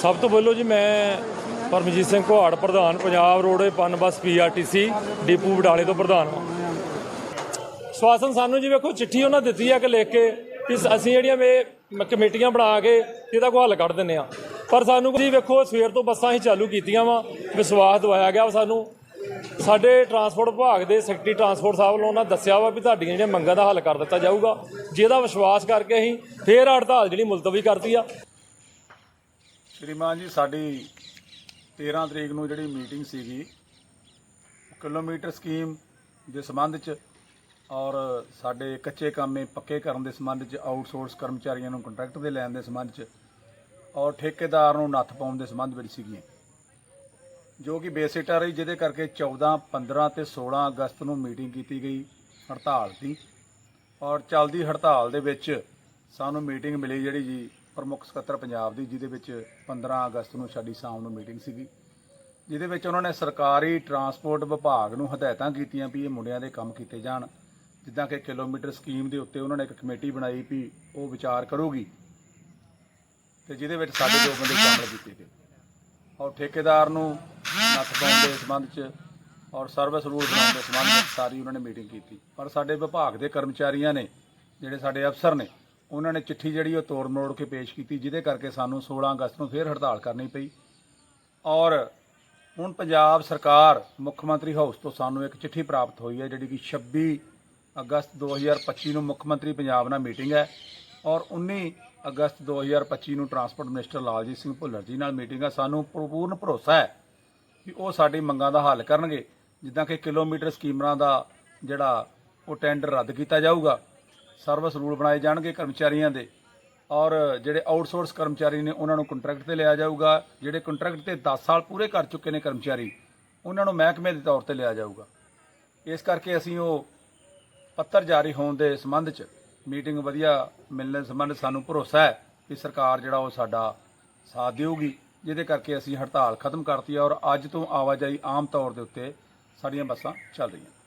ਸਭ ਤੋਂ ਪਹਿਲਾਂ ਜੀ ਮੈਂ ਪਰਮਜੀਤ ਸਿੰਘ ਘੁਆੜ ਪ੍ਰਧਾਨ ਪੰਜਾਬ ਰੋਡਵੇ ਪਨ ਬੱਸ ਪੀਆਰਟੀਸੀ ਡਿਪੂ ਬਡਾਲੇ ਤੋਂ ਪ੍ਰਧਾਨ ਹਾਂ। ਸਵਾਸਨ ਸਾਨੂੰ ਜੀ ਵੇਖੋ, ਚਿੱਠੀ ਉਹਨਾਂ ਦਿੱਤੀ ਆ ਕਿ ਲਿਖ ਕੇ ਕਿ ਅਸੀਂ ਜਿਹੜੀਆਂ ਵੇ ਕਮੇਟੀਆਂ ਬਣਾ ਕੇ ਇਹਦਾ ਕੋਈ ਹੱਲ ਕੱਢ ਦਿੰਨੇ ਆ ਪਰ ਸਾਨੂੰ ਜੀ ਵੇਖੋ, ਸਵੇਰ ਤੋਂ ਬੱਸਾਂ ਹੀ ਚਾਲੂ ਕੀਤੀਆਂ ਵਾ, ਵਿਸ਼ਵਾਸ ਦਵਾਇਆ ਗਿਆ ਵਾ ਸਾਨੂੰ। ਸਾਡੇ ਟਰਾਂਸਪੋਰਟ ਵਿਭਾਗ ਦੇ ਸੈਕਟਰੀ ਟਰਾਂਸਪੋਰਟ ਸਾਹਿਬ ਵੱਲੋਂ ਉਹਨਾਂ ਦੱਸਿਆ ਵਾ ਵੀ ਤੁਹਾਡੀਆਂ ਜਿਹੜੀਆਂ ਮੰਗਾਂ ਦਾ ਹੱਲ ਕਰ ਦਿੱਤਾ ਜਾਊਗਾ। ਜਿਹਦਾ ਵਿਸ਼ਵਾਸ ਕਰਕੇ ਅਸੀਂ ਫੇਰ ਹੜਤਾਲ ਜਿਹੜੀ ਮੁਲਤਵੀ ਕਰਤੀ ਆ। ਸ਼੍ਰੀਮਾਨ ਜੀ, ਸਾਡੀ 13 ਤਰੀਕ ਨੂੰ ਜਿਹੜੀ ਮੀਟਿੰਗ ਸੀਗੀ, ਕਿਲੋਮੀਟਰ ਸਕੀਮ ਦੇ ਸੰਬੰਧ 'ਚ ਔਰ ਸਾਡੇ ਕੱਚੇ ਕੰਮੇ ਪੱਕੇ ਕਰਨ ਦੇ ਸੰਬੰਧ 'ਚ, ਆਊਟਸੋਰਸ ਕਰਮਚਾਰੀਆਂ ਨੂੰ ਕੰਟਰੈਕਟ ਦੇ ਲੈਣ ਦੇ ਸੰਬੰਧ 'ਚ ਔਰ ਠੇਕੇਦਾਰ ਨੂੰ ਨੱਥ ਪਾਉਣ ਦੇ ਸੰਬੰਧ ਵਿੱਚ ਸੀਗੀਆਂ। ਜੋ ਕਿ ਬੇਸਿਟ ਆ ਰਹੀ, ਜਿਹਦੇ ਕਰਕੇ 14 15 ਤੇ 16 ਅਗਸਤ ਨੂੰ ਮੀਟਿੰਗ ਕੀਤੀ ਗਈ, ਹੜਤਾਲ ਦੀ। ਔਰ ਚੱਲਦੀ ਹੜਤਾਲ ਦੇ ਵਿੱਚ ਸਾਨੂੰ ਮੀਟਿੰਗ ਮਿਲੀ ਜਿਹੜੀ ਜੀ ਪ੍ਰਮੁੱਖ ਸਕੱਤਰ ਪੰਜਾਬ ਦੀ, ਜਿਹਦੇ ਵਿੱਚ 15 ਅਗਸਤ ਨੂੰ ਸਾਡੀ ਸ਼ਾਮ ਨੂੰ ਮੀਟਿੰਗ ਸੀਗੀ। ਜਿਹਦੇ ਵਿੱਚ ਉਹਨਾਂ ਨੇ ਸਰਕਾਰੀ ਟਰਾਂਸਪੋਰਟ ਵਿਭਾਗ ਨੂੰ ਹਦਾਇਤਾਂ ਕੀਤੀਆਂ ਵੀ ਇਹ ਮੁੰਡਿਆਂ ਦੇ ਕੰਮ ਕੀਤੇ ਜਾਣ। ਜਿੱਦਾਂ ਕਿ ਕਿਲੋਮੀਟਰ ਸਕੀਮ ਦੇ ਉੱਤੇ ਉਹਨਾਂ ਨੇ ਇੱਕ ਕਮੇਟੀ ਬਣਾਈ ਵੀ ਉਹ ਵਿਚਾਰ ਕਰੂਗੀ। ਤੇ ਜਿਹਦੇ ਵਿੱਚ ਸਾਡੇ ਦੋ ਬੰਦੇ ਸ਼ਾਮਲ ਕੀਤੇ ਗਏ। ਔਰ ਠੇਕੇਦਾਰ ਨੂੰ ਨੱਥ ਪਾਉਣ ਦੇ ਸੰਬੰਧ 'ਚ ਔਰ ਸਰਵਿਸ ਰੂਲ ਬਣਾਉਣ ਦੇ ਸੰਬੰਧ ਵਿੱਚ ਸਾਰੀ ਉਹਨਾਂ ਨੇ ਮੀਟਿੰਗ ਕੀਤੀ। ਪਰ ਸਾਡੇ ਵਿਭਾਗ ਦੇ ਕਰਮਚਾਰੀਆਂ ਨੇ, ਜਿਹੜੇ ਸਾਡੇ ਅਫਸਰ ਨੇ ਉਹਨਾਂ ਨੇ ਚਿੱਠੀ ਜਿਹੜੀ ਉਹ ਤੋੜ ਮੋੜ ਕੇ ਪੇਸ਼ ਕੀਤੀ, ਜਿਹਦੇ ਕਰਕੇ ਸਾਨੂੰ 16 ਅਗਸਤ ਨੂੰ ਫੇਰ ਹੜਤਾਲ ਕਰਨੀ ਪਈ। ਔਰ ਹੁਣ ਪੰਜਾਬ ਸਰਕਾਰ, ਮੁੱਖ ਮੰਤਰੀ ਹਾਊਸ ਤੋਂ ਸਾਨੂੰ ਇੱਕ ਚਿੱਠੀ ਪ੍ਰਾਪਤ ਹੋਈ ਹੈ, ਜਿਹੜੀ ਕਿ 26 ਅਗਸਤ 2025 ਨੂੰ ਮੁੱਖ ਮੰਤਰੀ ਪੰਜਾਬ ਨਾਲ ਮੀਟਿੰਗ ਹੈ। ਔਰ 19 ਅਗਸਤ 2025 ਨੂੰ ਟਰਾਂਸਪੋਰਟ ਮਿਨਿਸਟਰ ਲਾਲਜੀਤ ਸਿੰਘ ਭੁੱਲਰ ਜੀ ਨਾਲ ਮੀਟਿੰਗ ਹੈ। ਸਾਨੂੰ ਪੂਰਨ ਭਰੋਸਾ ਹੈ ਕਿ ਉਹ ਸਾਡੀ ਮੰਗਾਂ ਦਾ ਹੱਲ ਕਰਨਗੇ, ਜਿੱਦਾਂ ਕਿ ਕਿਲੋਮੀਟਰ ਸਕੀਮਰਾਂ ਦਾ ਜਿਹੜਾ ਉਹ ਟੈਂਡਰ ਰੱਦ ਕੀਤਾ ਜਾਊਗਾ। ਸਰਵਿਸ ਰੂਲ ਬਣਾਏ ਜਾਣਗੇ ਕਰਮਚਾਰੀਆਂ ਦੇ। ਔਰ ਜਿਹੜੇ ਆਊਟਸੋਰਸ ਕਰਮਚਾਰੀ ਨੇ, ਉਹਨਾਂ ਨੂੰ ਕੰਟਰੈਕਟ ਤੇ ਲਿਆ ਜਾਊਗਾ। ਜਿਹੜੇ ਕੰਟਰੈਕਟ ਤੇ 10 ਸਾਲ ਪੂਰੇ ਕਰ ਚੁੱਕੇ ਨੇ ਕਰਮਚਾਰੀ, ਉਹਨਾਂ ਨੂੰ ਮਹਿਕਮੇ ਦੇ ਤੌਰ ਤੇ ਲਿਆ ਜਾਊਗਾ। ਇਸ ਕਰਕੇ ਅਸੀਂ ਉਹ ਪੱਤਰ ਜਾਰੀ ਹੋਣ ਦੇ ਸੰਬੰਧ 'ਚ ਮੀਟਿੰਗ ਵਧੀਆ ਮਿਲਣ ਸੰਬੰਧ ਸਾਨੂੰ ਭਰੋਸਾ ਹੈ ਕਿ ਸਰਕਾਰ ਜਿਹੜਾ ਉਹ ਸਾਡਾ ਸਾਥ ਦੇਊਗੀ, ਜਿਹਦੇ ਕਰਕੇ ਅਸੀਂ ਹੜਤਾਲ ਖਤਮ ਕਰਤੀ ਔਰ ਅੱਜ ਤੋਂ ਆਵਾਜਾਈ ਆਮ ਤੌਰ ਦੇ ਉੱਤੇ ਸਾਡੀਆਂ ਬੱਸਾਂ ਚੱਲ ਰਹੀਆਂ।